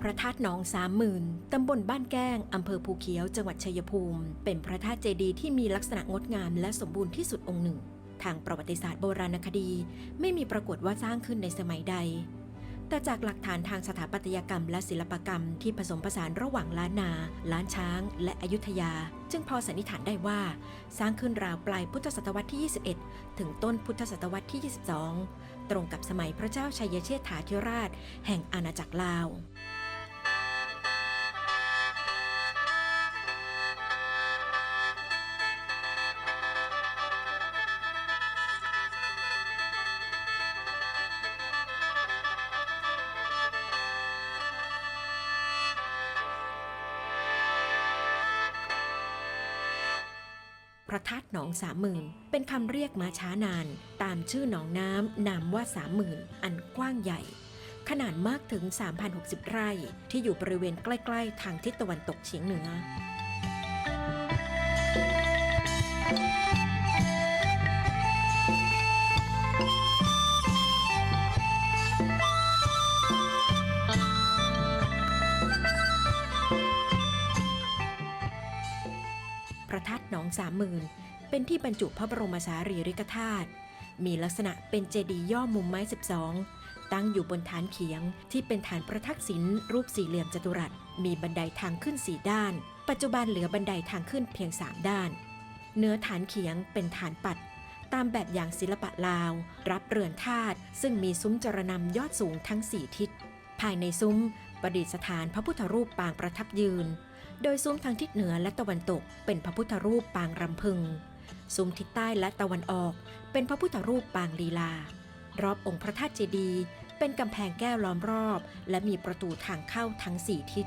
พระธาตุหนองสามหมื่นตำบลบ้านแก้ง อำเภอภูเขียว จังหวัดชัยภูมิ เป็นพระธาตุเจดีย์ที่มีลักษณะงดงามและสมบูรณ์ที่สุดองค์หนึ่ง ทางประวัติศาสตร์โบราณคดี ไม่มีปรากฏว่าสร้างขึ้นในสมัยใด แต่จากหลักฐานทางสถาปัตยกรรมและศิลปกรรมที่ผสมผสานระหว่างล้านนา ล้านช้าง และอยุธยา จึงพอสันนิษฐานได้ว่า สร้างขึ้นราวปลายพุทธศตวรรษที่ 21 ถึงต้นพุทธศตวรรษที่ 22 ตรงกับสมัยพระเจ้าชัยเชษฐาธิราช แห่งอาณาจักรลาว พระธาตุหนองสามหมื่นเป็นคำเรียกมาช้านาน ตามชื่อหนองน้ำนามว่าสามหมื่นอันกว้างใหญ่ ขนาดมากถึง 3,060 ไร่ ที่อยู่บริเวณใกล้ ๆ ทางทิศตะวันตกเฉียงเหนือ พระธาตุหนองสามหมื่นเป็นที่บรรจุพระบรมสารีริกธาตุมีลักษณะเป็นเจดีย์ย่อมุมไม้ 12 ตั้งอยู่บนฐานเขียงที่เป็นฐานประทักษิณรูปสี่เหลี่ยมจัตุรัส มีบันไดทางขึ้นสี่ด้าน ปัจจุบันเหลือบันไดทางขึ้นเพียงสามด้าน เนื้อฐานเขียงเป็นฐานปัด ตามแบบอย่างศิลปะลาว รับเรือนธาตุซึ่งมีซุ้มจรนำยอดสูงทั้งสี่ทิศ ภายในซุ้ม ประดิษฐานพระพุทธรูปปางประทับยืน โดยซุ้มทางทิศเหนือและตะวันตกเป็นพระพุทธรูปปางรำพึง ซุ้มทิศใต้และตะวันออก เป็นพระพุทธรูปปางลีลา รอบองค์พระธาตุเจดีย์เป็นกำแพงแก้วล้อมรอบ และมีประตูทางเข้าทั้งสี่ทิศ